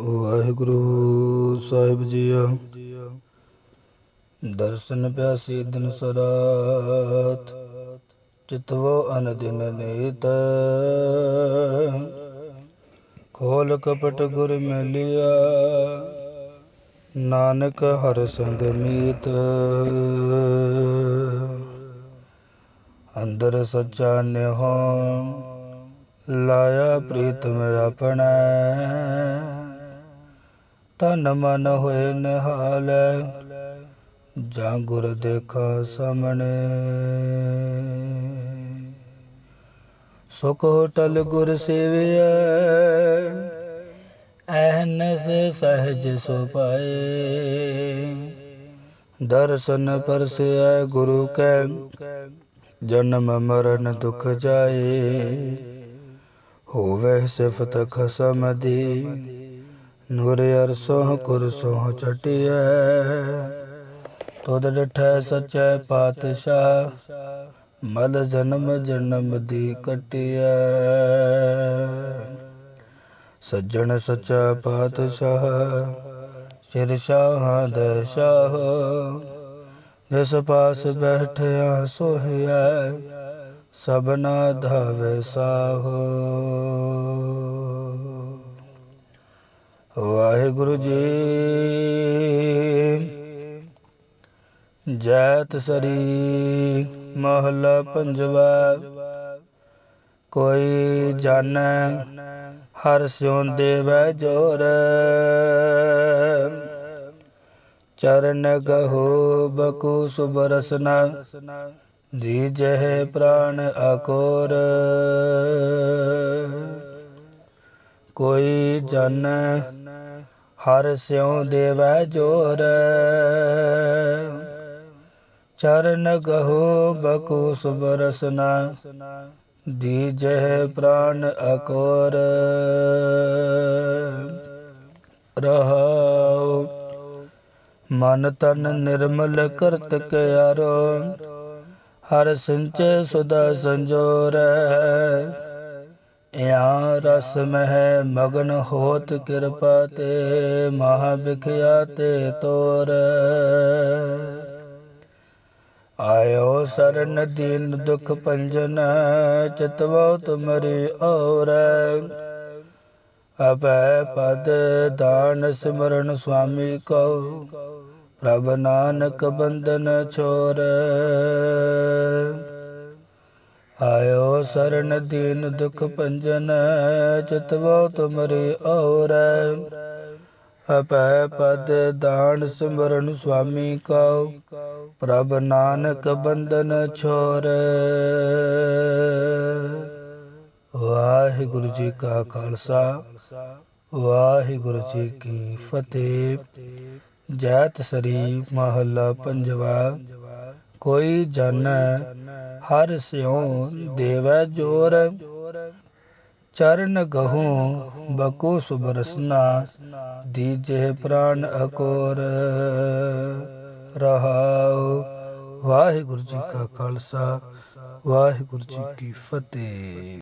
ਵਾਹਿਗੁਰੂ ਸਾਹਿਬ JIO. ਦਰਸ਼ਨ ਪਿਆਸੀ ਦਿਨ ਸਰਾਤ, ਚਿਤਵੋ ਅਨਦਿਨ ਨੀਤ ਖੋਲ ਕਪਟ ਗੁਰ ਮਿਲਿਆ, ਨਾਨਕ ਹਰ ਸੰਗ ਮੀਤ। ਅੰਦਰ ਸੱਚਾ ਨਿਹੋ ਲਾਇਆ ਪ੍ਰੀਤਮ ਆਪਣਾ। ਤਨ ਮਨ ਹੋਏ ਨਿਹਾਲ। ਜਾਂ ਗੁਰ ਦੇਖਾ ਸਾਹਮਣੇ। ਸੁਖ ਹੋਟਲ ਗੁਰ ਸੇਵਿਆ ਐਨਸ ਸਹਜ ਸੋ ਪਾਏ। ਦਰਸ਼ਨ ਪਰਸਿਆ ਗੁਰੂ ਕੈ, ਜਨਮ ਮਰਨ ਦੁਖ ਜਾਏ। ਹੋਵੇ ਸਿਫਤ ਖਸਮ ਦੀ। ਨੂਰ ਅਰਸੋਂ ਕੁਰਸੋਂ ਚਟਿਐ। ਤੁਧ ਡਠੈ ਸਚੈ ਪਾਤਸ਼ਾਹ, ਮਲ ਜਨਮ ਜਨਮ ਦੀ ਕਟਿਐ। ਸੱਜਣ ਸਚਾ ਪਾਤਸ਼ਾਹ, ਸਿਰ ਸ਼ਾਹ ਦੇ ਸ਼ਾਹ। ਜਿਸ ਪਾਸ ਬੈਠਿਆ ਸੋਹਿਆ ਸਭਨਾ ਧਾਵੇ ਸਾਹੋ। ਵਾਹਿਗੁਰੂ ਜੀ। ਜੈਤ ਸਰੀ ਮਹਲਾ ਪੰਜਵਾ। ਕੋਈ ਜਾਣੈ, ਹਰ ਸਿਉ ਦੇਵੈ ਜੋਰ। ਚਰਨ ਗਹੋ ਬਕੂ ਸੁਬਰਸਨਾ ਜੀ ਜਹ ਪ੍ਰਾਣ ਅਕੋਰ। ਕੋਈ ਜਨ ਹਰ ਸਿਉ ਦੇਵੈ ਜੋਰ। ਚਰਨ ਗਹੋ ਬਕੂ ਸੁਬਰਸਨਾ ਦੀ ਜਹ ਪ੍ਰਾਨ ਅਕੋਰ। ਰਹਾਉ ਮਨ ਤਨ ਨਿਰਮਲ ਕਰਤ ਕਿਆਰੋ, ਹਰ ਸਿੰਚੇ ਸੁਦਾ ਸੰਜੋਰੈ। ਇਆਂ ਰਸ ਮਹਿ ਮਗਨ ਹੋਤ ਕਿਰਪਾ ਤੇ ਮਹਾ ਵਿਖਿਆ ਤੇ ਤੋਰ। ਆਇਓ ਸਰਨ ਦੀਨ ਦੁਖ ਪੰਜਨ ਚਿਤਵੋ ਤੁਮਰੀ ਔਰ। ਅਪੈ ਪਦ ਦਾਨ ਸਿਮਰਨ ਸੁਆਮੀ ਕਉ, ਪ੍ਰਭ ਨਾਨਕ ਬੰਦਨ ਛੋਰ। ਆਇਓ ਸਰਨ ਦੀਨ ਦੁਖ ਪੰਜਨ ਚਿਤਵੋ ਤੁਮਰੀ ਔਰ। ਅਪੈ ਪਦ ਦਾਨ ਸਿਮਰਨ ਸੁਆਮੀ ਕਉ, ਪ੍ਰਭ ਨਾਨਕ ਬੰਧਨ ਛੋਰ। ਵਾਹਿਗੁਰੂ ਜੀ ਕਾ ਖਾਲਸਾ, ਵਾਹਿਗੁਰੂ ਜੀ ਕੀ ਫਤਿਹ। ਜੈਤ ਸਰੀ ਮਹੱਲਾ ਪੰਜਵਾ। ਕੋਈ ਜਨ ਹਰ ਸਿਉ ਦੇਵੈ ਜੋਰ। ਚਰਨ ਗਹੂ ਬਕੂ ਸੁਬਰਸਨਾ ਦੀਜੇ ਪ੍ਰਾਨ ਅਕੋਰ। ਰਹਾਉ ਵਾਹਿਗੁਰੂ ਜੀ ਕਾ ਖਾਲਸਾ, ਵਾਹਿਗੁਰੂ ਜੀ ਕੀ ਫਤਿਹ।